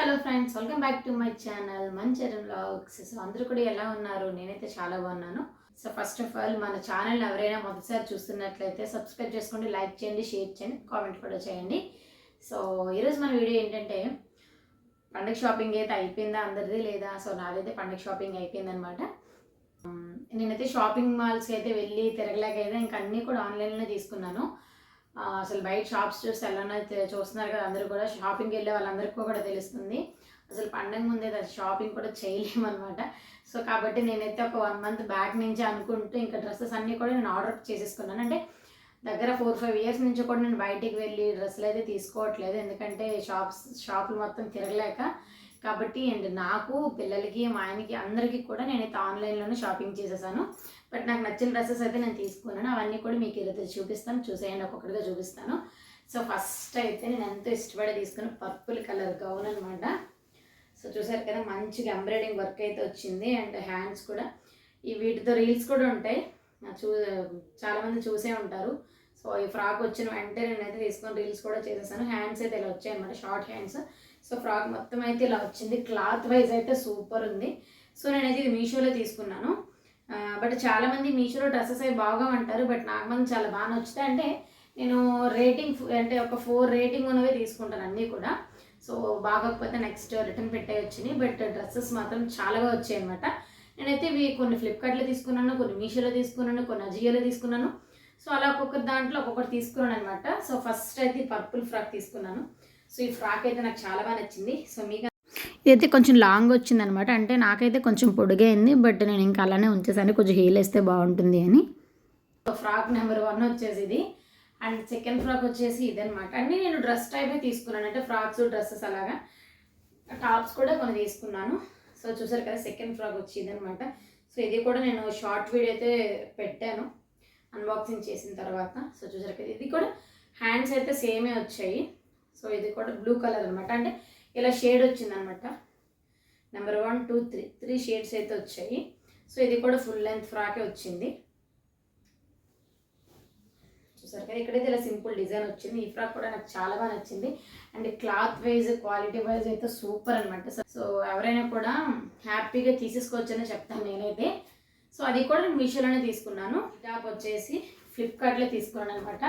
Hello friends welcome back to my channel Mancharam vlogs. So అందరూ కూడా ఎలా ఉన్నారు? నేనైతే చాలా బాగున్నాను. సో ఫస్ట్ ఆఫ్ ఆల్ మన ఛానల్ ఎవరైనా మొదటిసారి చూస్తున్నట్లయితే సబ్స్క్రైబ్ చేసుకోండి లైక్ చేయండి షేర్ చేయండి కామెంట్ కూడా చేయండి. సో ఈరోజు మన వీడియో ఏంటంటే పండగ షాపింగ్ అయితే అయిపోయిందా? అందరిది లేదా? సో నాదైతే పండగ షాపింగ్ అయిపోయిందనమాట. నేనైతే షాపింగ్ మాల్స్కి అయితే వెళ్ళి తిరగలేకైతే ఇంకా అన్నీ కూడా ఆన్లైన్లో తీసుకున్నాను. అసలు బయట షాప్స్ చూస్తే ఎలా చూస్తున్నారు కదా అందరూ కూడా షాపింగ్కి వెళ్ళే వాళ్ళందరికీ కూడా తెలుస్తుంది. అసలు పండగ ముందే షాపింగ్ కూడా చేయలేము అనమాట సో కాబట్టి నేనైతే ఒక వన్ మంత్ బ్యాక్ నుంచి అనుకుంటూ ఇంకా డ్రెస్సెస్ అన్నీ కూడా నేను ఆర్డర్ చేసేసుకున్నాను. అంటే దగ్గర ఫోర్ ఫైవ్ ఇయర్స్ నుంచి కూడా నేను బయటికి వెళ్ళి డ్రెస్సులు అయితే తీసుకోవట్లేదు. ఎందుకంటే షాప్స్ షాపులు మొత్తం తిరగలేక. కాబట్టి అండ్ నాకు పిల్లలకి మా ఆయనకి అందరికీ కూడా నేనైతే ఆన్లైన్లోనే షాపింగ్ చేసేసాను. బట్ నాకు నచ్చిన డ్రెస్సెస్ అయితే నేను తీసుకున్నాను. అవన్నీ కూడా మీకు ఏదైతే చూపిస్తాను చూసేయండి. ఒక్కొక్కటిగా చూపిస్తాను. సో ఫస్ట్ అయితే నేను ఎంతో ఇష్టపడి తీసుకున్న పర్పుల్ కలర్ గౌన్ అనమాట సో చూసారు కదా మంచిగా ఎంబ్రాయిడింగ్ వర్క్ అయితే వచ్చింది. అండ్ హ్యాండ్స్ కూడా. ఈ వీటితో రీల్స్ కూడా ఉంటాయి. నా చూ చాలామంది చూసే ఉంటారు. సో ఈ ఫ్రాక్ వచ్చిన వెంటనే నేనైతే తీసుకొని రీల్స్ కూడా చేసేసాను. హ్యాండ్స్ అయితే ఇలా వచ్చాయి అనమాట షార్ట్ హ్యాండ్స్. సో ఫ్రాక్ మొత్తం అయితే ఇలా వచ్చింది. క్లాత్ వైజ్ అయితే సూపర్ ఉంది. సో నేనైతే ఇది మీషోలో తీసుకున్నాను. బట్ చాలామంది మీషోలో డ్రెస్సెస్ అవి బాగా అంటారు బట్ నాకు మంది చాలా బాగా నచ్చుతాయి. అంటే నేను రేటింగ్ అంటే ఒక ఫోర్ రేటింగ్ ఉన్నవే తీసుకుంటాను అన్నీ కూడా. సో బాగోకపోతే నెక్స్ట్ రిటర్న్ పెట్టే వచ్చినాయి బట్ డ్రెస్సెస్ మాత్రం చాలాగా వచ్చాయి అనమాట నేనైతే ఇవి కొన్ని ఫ్లిప్కార్ట్లో తీసుకున్నాను కొన్ని మీషోలో తీసుకున్నాను కొన్ని అజియోలో తీసుకున్నాను. సో అలా ఒక్కొక్క దాంట్లో ఒక్కొక్కటి తీసుకున్నాను అనమాట సో ఫస్ట్ అయితే పర్పుల్ ఫ్రాక్ తీసుకున్నాను. సో ఈ ఫ్రాక్ అయితే నాకు చాలా బాగా నచ్చింది. సో మీకు ఇదైతే కొంచెం లాంగ్ వచ్చిందనమాట. అంటే నాకైతే కొంచెం పొడిగైంది బట్ నేను ఇంకా అలానే ఉంచేసాను. కొంచెం హీల్ వేస్తే బాగుంటుంది అని. ఫ్రాక్ నెంబర్ వన్ వచ్చేసి ఇది. అండ్ సెకండ్ ఫ్రాక్ వచ్చేసి ఇదనమాట. అన్ని నేను డ్రెస్ టైపే తీసుకున్నాను. అంటే ఫ్రాక్స్ డ్రెస్సెస్ అలాగా. టాప్స్ కూడా కొన్ని తీసుకున్నాను. సో చూసారు కదా సెకండ్ ఫ్రాక్ వచ్చి ఇదనమాట. సో ఇది కూడా నేను షార్ట్ వీడియో అయితే పెట్టాను. అన్బాక్సింగ్ చేసిన తర్వాత. సో చూసారు కదా ఇది కూడా హ్యాండ్స్ అయితే సేమే వచ్చాయి. సో ఇది కూడా బ్లూ కలర్ అనమాట. అంటే ఇలా షేడ్ వచ్చిందనమాట. Number one two three three shades అయితే వచ్చాయి. సో ఇది కూడా ఫుల్ లెంత్ ఫ్రాకే వచ్చింది. చూసారు కదా ఇక్కడైతే ఇలా సింపుల్ డిజైన్ వచ్చింది. ఈ ఫ్రాక్ కూడా నాకు చాలా బాగా నచ్చింది. And cloth wise quality wise అయితే సూపర్ అనమాట సో ఎవరైనా కూడా హ్యాపీగా తీసేసుకోవచ్చని చెప్తాను నేనైతే. సో అది కూడా నేను మీషోలోనే తీసుకున్నాను. టాప్ వచ్చేసి ఫ్లిప్కార్ట్లో తీసుకున్నాను అనమాట.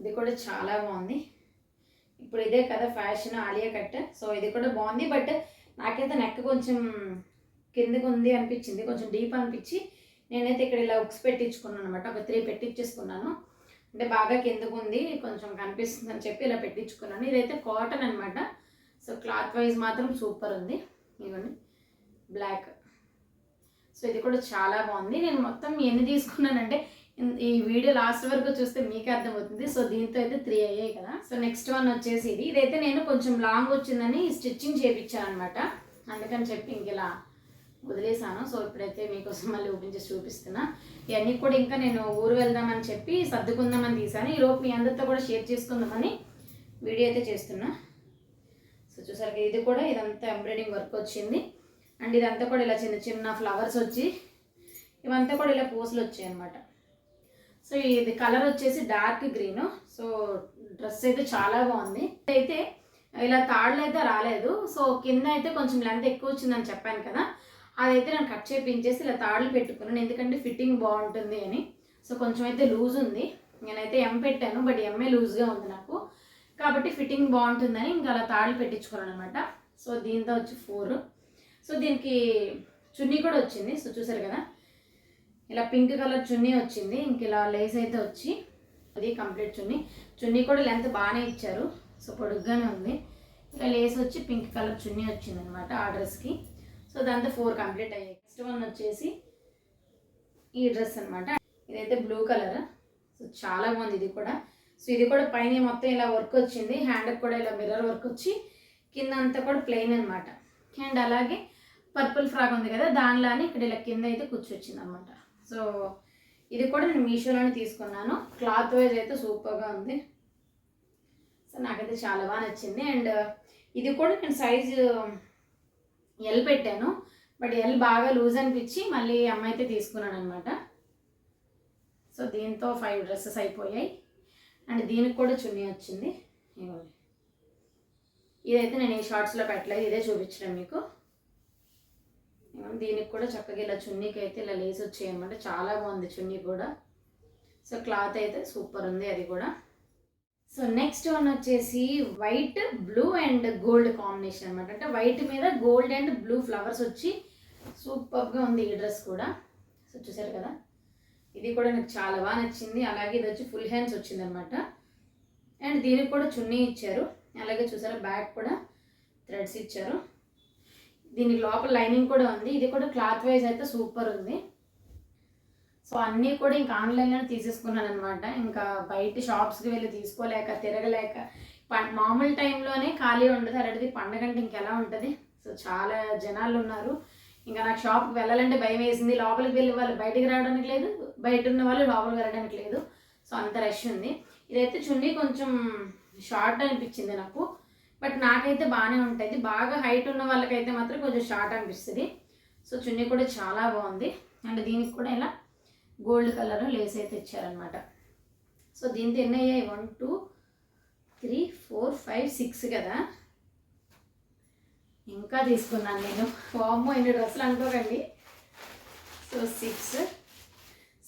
ఇది కూడా చాలా బాగుంది. ఇప్పుడు ఇదే కదా ఫ్యాషన్ ఆలియా కట్. సో ఇది కూడా బాగుంది. బట్ నాకైతే నెక్ కొంచెం కిందకు ఉంది అనిపించింది. కొంచెం డీప్ అనిపించి నేనైతే ఇక్కడ ఇలా ఉక్స్ పెట్టించుకున్నాను అనమాట ఒక త్రీ పెట్టించేసుకున్నాను. అంటే బాగా కిందకు ఉంది. కొంచెం కనిపిస్తుంది అని చెప్పి ఇలా పెట్టించుకున్నాను. ఇదైతే కాటన్ అనమాట సో క్లాత్ వైజ్ మాత్రం సూపర్ ఉంది. ఇవ్వండి బ్లాక్ సో ఇది కూడా చాలా బాగుంది. నేను మొత్తం ఎన్ని తీసుకున్నానంటే ఈ వీడియో లాస్ట్ వరకు చూస్తే మీకు అర్థమవుతుంది. సో దీంతో అయితే త్రీ అయ్యాయి కదా. సో నెక్స్ట్ వన్ వచ్చేసి ఇది. ఇదైతే నేను కొంచెం లాంగ్ వచ్చిందని స్టిచ్చింగ్ చేయించాను అనమాట అందుకని చెప్పి ఇంక ఇలా వదిలేసాను. సో ఇప్పుడైతే మీకోసం మళ్ళీ ఓపెన్ చేసి చూపిస్తున్నా. ఇవన్నీ కూడా ఇంకా నేను ఊరు వెళ్దామని చెప్పి సర్దుకుందామని తీసాను ఈరోజు మీ అందరితో కూడా షేర్ చేసుకుందామని వీడియో అయితే చేస్తున్నా. సో చూసారు ఇది కూడా ఇదంతా ఎంబ్రాయిడింగ్ వర్క్ వచ్చింది. అండ్ ఇదంతా కూడా ఇలా చిన్న చిన్న ఫ్లవర్స్ వచ్చి ఇవంతా కూడా ఇలా పూసలు వచ్చాయి అనమాట సో ఇది కలర్ వచ్చేసి డార్క్ గ్రీన్. సో డ్రెస్ అయితే చాలా బాగుంది. అయితే ఇలా తాళ్ళు అయితే రాలేదు. సో కింద అయితే కొంచెం లెంత్ ఎక్కువ వచ్చిందని చెప్పాను కదా. అదైతే నేను కట్ చేపించేసి ఇలా తాళ్ళు పెట్టుకున్నాను. ఎందుకంటే ఫిట్టింగ్ బాగుంటుంది అని. సో కొంచెం అయితే లూజ్ ఉంది. నేనైతే ఎం పెట్టాను బట్ ఎంఏ లూజ్గా ఉంది నాకు. కాబట్టి ఫిట్టింగ్ బాగుంటుందని ఇంకా అలా తాళ్ళు పెట్టించుకున్నాను అనమాట సో దీంతో వచ్చి ఫోర్. సో దీనికి చున్నీ కూడా వచ్చింది. సో చూసారు కదా? ఇలా పింక్ కలర్ చున్నీ వచ్చింది. ఇంక ఇలా లేస్ అయితే వచ్చి అది కంప్లీట్ చున్నీ. చున్నీ కూడా లెంత్ బాగానే ఇచ్చారు. సో పొడుగ్గానే ఉంది. ఇలా లేస్ వచ్చి పింక్ కలర్ చున్నీ వచ్చింది అనమాట ఆ డ్రెస్కి సో దాంతో ఫోర్ కంప్లీట్ అయ్యాయి. నెక్స్ట్ వన్ వచ్చేసి ఈ డ్రెస్ అనమాట ఇదైతే బ్లూ కలర్ సో చాలా బాగుంది ఇది కూడా. సో ఇది కూడా పైన మొత్తం ఇలా వర్క్ వచ్చింది. హ్యాండ్కి కూడా ఇలా మిర్రర్ వర్క్ వచ్చి కింద అంతా కూడా ప్లెయిన్ అనమాట అండ్ అలాగే పర్పుల్ ఫ్రాక్ ఉంది కదా దానిలానే ఇక్కడ ఇలా కింద అయితే కూర్చొచ్చింది అనమాట సో ఇది కూడా నేను మీషోలోనే తీసుకున్నాను. క్లాత్ వైజ్ అయితే సూపర్గా ఉంది. సో నాకైతే చాలా బాగా నచ్చింది. అండ్ ఇది కూడా నేను సైజు ఎల్ పెట్టాను. బట్ ఎల్ బాగా లూజ్ అనిపించి మళ్ళీ అమ్మ అయితే తీసుకున్నాను అనమాట సో దీంతో ఫైవ్ డ్రెస్సెస్ అయిపోయాయి. అండ్ దీనికి కూడా చున్నీ వచ్చింది. ఇవ్వండి ఇదైతే నేను ఈ షార్ట్స్లో పెట్టలేదు. ఇదే చూపించడం మీకు. దీనికి కూడా చక్కగా ఇలా చున్నీకి అయితే ఇలా లేసి వచ్చాయి అనమాట చాలా బాగుంది చున్నీ కూడా. సో క్లాత్ అయితే సూపర్ ఉంది అది కూడా. సో నెక్స్ట్ వన్ వచ్చేసి white blue and gold combination అనమాట అంటే వైట్ మీద గోల్డ్ అండ్ బ్లూ ఫ్లవర్స్ వచ్చి సూపర్గా ఉంది ఈ డ్రెస్ కూడా. సో చూసారు కదా? ఇది కూడా నాకు చాలా బాగా నచ్చింది. అలాగే ఇది వచ్చి ఫుల్ హ్యాండ్స్ వచ్చింది అనమాట అండ్ దీనికి కూడా చున్నీ ఇచ్చారు. అలాగే చూసారా బ్యాక్ కూడా థ్రెడ్స్ ఇచ్చారు. దీని లోపల లైనింగ్ కూడా ఉంది. ఇది కూడా క్లాత్ వైజ్ అయితే సూపర్ ఉంది. సో అన్నీ కూడా ఇంకా ఆన్లైన్లోనే తీసేసుకున్నాను అనమాట ఇంకా బయట షాప్స్కి వెళ్ళి తీసుకోలేక తిరగలేక మామూలు టైంలోనే ఖాళీ ఉండదు. అలాంటిది పండగ అంటే ఇంకెలా ఉంటుంది? సో చాలా జనాలు ఉన్నారు. ఇంకా నాకు షాప్కి వెళ్ళాలంటే భయం వేసింది. లోపలికి వెళ్ళి వాళ్ళు బయటికి రావడానికి లేదు. బయట ఉన్న వాళ్ళు లోపలికి వెళ్ళడానికి లేదు. సో అంత రష్ ఉంది. ఇదైతే చున్నీ కొంచెం షార్ట్ అనిపించింది నాకు. బట్ నాకైతే బాగానే ఉంటుంది బాగా హైట్ ఉన్న వాళ్ళకైతే మాత్రం కొంచెం షార్ట్ అనిపిస్తుంది. సో చున్నీ కూడా చాలా బాగుంది. అండ్ దీనికి కూడా ఇలా గోల్డ్ కలర్ లేస్ అయితే ఇచ్చారనమాట సో దీంతో ఎన్ని అయ్యాయి? One two three four five six కదా? ఇంకా తీసుకున్నాను నేను. వామ్మో ఎన్ని డ్రెస్సులు అనుకోకండి. So six.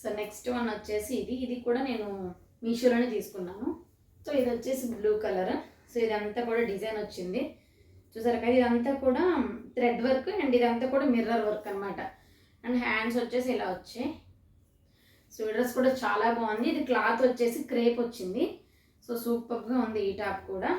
So next one వచ్చేసి ఇది. ఇది కూడా నేను మీషోలోనే తీసుకున్నాను. సో ఇది వచ్చేసి బ్లూ కలర్. సో ఇదంతా కూడా డిజైన్ వచ్చింది. చూసారు కదా ఇదంతా కూడా థ్రెడ్ వర్క్ అండ్ ఇదంతా కూడా మిర్రర్ వర్క్ అనమాట అండ్ హ్యాండ్స్ వచ్చేసి ఇలా వచ్చాయి. సో డ్రెస్ కూడా చాలా బాగుంది. ఇది క్లాత్ వచ్చేసి క్రేప్ వచ్చింది. సో సూపర్గా ఉంది ఈ టాప్ కూడా.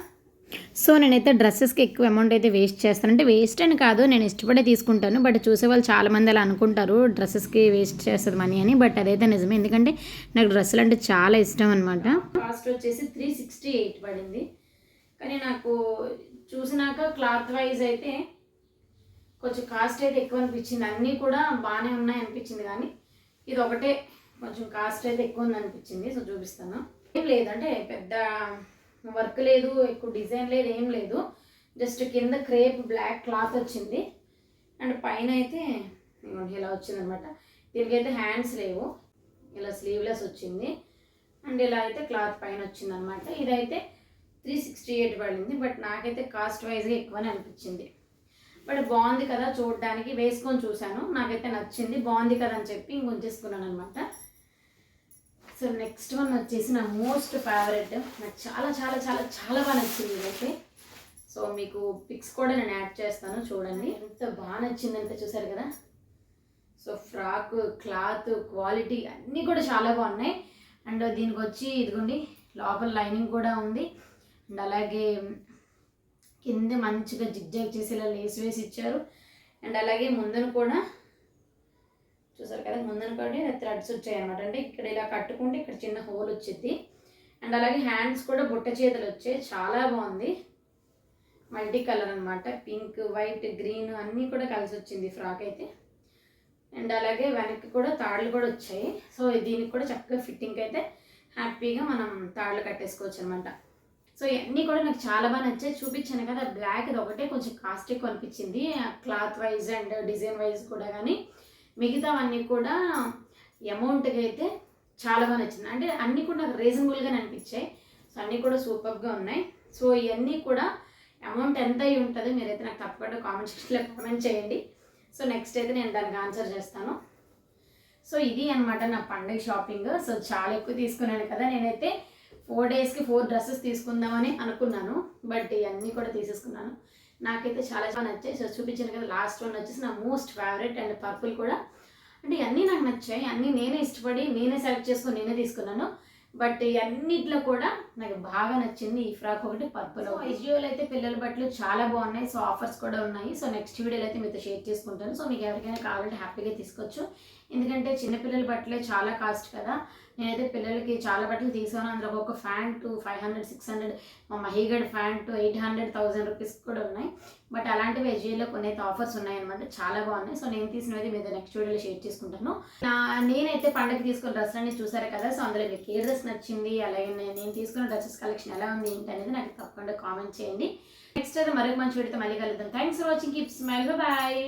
సో నేనైతే డ్రెస్సెస్కి ఎక్కువ అమౌంట్ అయితే వేస్ట్ చేస్తాను. అంటే వేస్ట్ అని కాదు నేను ఇష్టపడే తీసుకుంటాను. బట్ చూసే వాళ్ళు చాలామంది అలా అనుకుంటారు డ్రెస్సెస్కి వేస్ట్ చేస్తుంది మనీ అని. బట్ అదైతే నిజమే. ఎందుకంటే నాకు డ్రెస్సులు అంటే చాలా ఇష్టం అనమాట కాస్ట్ వచ్చేసి త్రీ సిక్స్టీ ఎయిట్ పడింది. కానీ నాకు చూసినాక క్లాత్ వైజ్ అయితే కొంచెం కాస్ట్ అయితే ఎక్కువ అనిపించింది. అన్నీ కూడా బాగానే ఉన్నాయి అనిపించింది కానీ ఇది ఒకటే కొంచెం కాస్ట్ అయితే ఎక్కువ ఉంది అనిపించింది. సో చూపిస్తాను. ఏం లేదంటే పెద్ద వర్క్ లేదు ఎక్కువ డిజైన్ లేదు ఏం లేదు. జస్ట్ కింద క్రేప్ బ్లాక్ క్లాత్ వచ్చింది. అండ్ పైన అయితే ఇలా వచ్చిందనమాట. దీనికైతే హ్యాండ్స్ లేవు. ఇలా స్లీవ్లెస్ వచ్చింది. అండ్ ఇలా అయితే క్లాత్ పైన వచ్చిందనమాట. ఇదైతే త్రీ సిక్స్టీ ఎయిట్ పడింది బట్ నాకైతే కాస్ట్ వైజ్గా ఎక్కువనే అనిపించింది. బట్ బాగుంది కదా చూడడానికి వేసుకొని చూశాను. నాకైతే నచ్చింది బాగుంది కదా అని చెప్పి ఉంచేసుకున్నాను అనమాట సో నెక్స్ట్ వన్ వచ్చేసి నా మోస్ట్ ఫేవరెట్ నాకు చాలా చాలా చాలా చాలా బాగా నచ్చింది ఇదైతే. సో మీకు పిక్స్ కూడా నేను యాడ్ చేస్తాను చూడండి. ఎంత బాగా నచ్చిందంటే చూసారు కదా? సో ఫ్రాక్ క్లాత్ క్వాలిటీ అన్నీ కూడా చాలా బాగున్నాయి. అండ్ దీనికి వచ్చి ఇదిగోండి లోపల లైనింగ్ కూడా ఉంది. అండ్ అలాగే కింద మంచిగా జిగ్జాగ్ చేసి ఇలా లేస్ వేసి ఇచ్చారు. అండ్ అలాగే ముందర కూడా చూసారు కదా ముందున కూడా థ్రెడ్స్ వచ్చాయి అనమాట అంటే ఇక్కడ ఇలా కట్టుకుంటే ఇక్కడ చిన్న హోల్ వచ్చింది అండ్ అలాగే హ్యాండ్స్ కూడా బుట్ట చేతులు వచ్చాయి. చాలా బాగుంది. మల్టీ కలర్ అనమాట పింక్ వైట్ గ్రీన్ అన్నీ కూడా కలిసి వచ్చింది ఫ్రాక్ అయితే. అండ్ అలాగే వెనక్కి కూడా తాళ్ళు కూడా వచ్చాయి. సో దీనికి కూడా చక్కగా ఫిట్టింగ్ అయితే హ్యాపీగా మనం తాళ్ళు కట్టేసుకోవచ్చు అనమాట సో ఇవన్నీ కూడా నాకు చాలా బాగా నచ్చాయి. చూపించాను కదా బ్లాక్ అది ఒకటే కొంచెం కాస్ట్ ఎక్కువ అనిపించింది. Cloth wise and design wise కూడా కానీ మిగతావన్నీ కూడా అమౌంట్కి అయితే చాలా బాగా నచ్చింది. అంటే అన్నీ కూడా నాకు రీజనబుల్గానే అనిపించాయి. సో అన్నీ కూడా సూపర్గా ఉన్నాయి. సో ఇవన్నీ కూడా అమౌంట్ ఎంత అయి ఉంటుందో మీరైతే నాకు తప్పకుండా కామెంట్ సెక్షన్లో కామెంట్ చేయండి. సో నెక్స్ట్ అయితే నేను దానికి ఆన్సర్ చేస్తాను. సో ఇది అనమాట నా పండగ షాపింగ్ సో చాలా ఎక్కువ తీసుకున్నాను కదా నేనైతే ఫోర్ డేస్కి ఫోర్ డ్రెస్సెస్ తీసుకుందామని అనుకున్నాను బట్ ఇవన్నీ కూడా తీసేసుకున్నాను. నాకైతే చాలా చాలా నచ్చాయి. సో చూపించాను కదా లాస్ట్ వన్ వచ్చేసి నా మోస్ట్ ఫేవరెట్ అండ్ పర్పుల్ కూడా. అంటే ఇవన్నీ నాకు నచ్చాయి. అన్నీ నేనే ఇష్టపడి నేనే సెలెక్ట్ చేసుకొని నేనే తీసుకున్నాను. బట్ అన్నిట్లో కూడా నాకు బాగా నచ్చింది ఈ ఫ్రాక్ ఒకటి పర్పుల్ ఎస్జియోలో అయితే పిల్లల బట్టలు చాలా బాగున్నాయి. సో ఆఫర్స్ కూడా ఉన్నాయి. సో నెక్స్ట్ వీడియోలో అయితే మీతో షేర్ చేసుకుంటాను. సో మీకు ఎవరికైనా కావాలంటే హ్యాపీగా తీసుకోవచ్చు. ఎందుకంటే చిన్నపిల్లల బట్టలే చాలా కాస్ట్ కదా. నేనైతే పిల్లలకి చాలా బట్టలు తీసాను. అందులో ఒక pant five hundred six hundred మా మహీగడ్ pant eight hundred thousand rupees కూడా ఉన్నాయి. బట్ అలాంటివి ఎస్జియోలో కొన్ని అయితే ఆఫర్స్ ఉన్నాయన్నమాట. చాలా బాగున్నాయి. సో నేను తీసినవి మీద నెక్స్ట్ వీడియోలో షేర్ చేసుకుంటాను. నేనైతే పండగ తీసుకున్న డ్రెస్ అన్ని చూసారు కదా? సో అందులో మీకు ఏ డ్రెస్ నచ్చింది? అలాగే నేను నేను తీసుకున్న డ్రెస్సెస్ కలెక్షన్ ఎలా ఉంది ఏంటి అనేది నాకు తప్పకుండా కామెంట్ చేయండి. నెక్స్ట్ అయితే మరొక మంచి వీడియోతో మళ్ళీ కలుద్దాం. Thanks for watching keep smile bye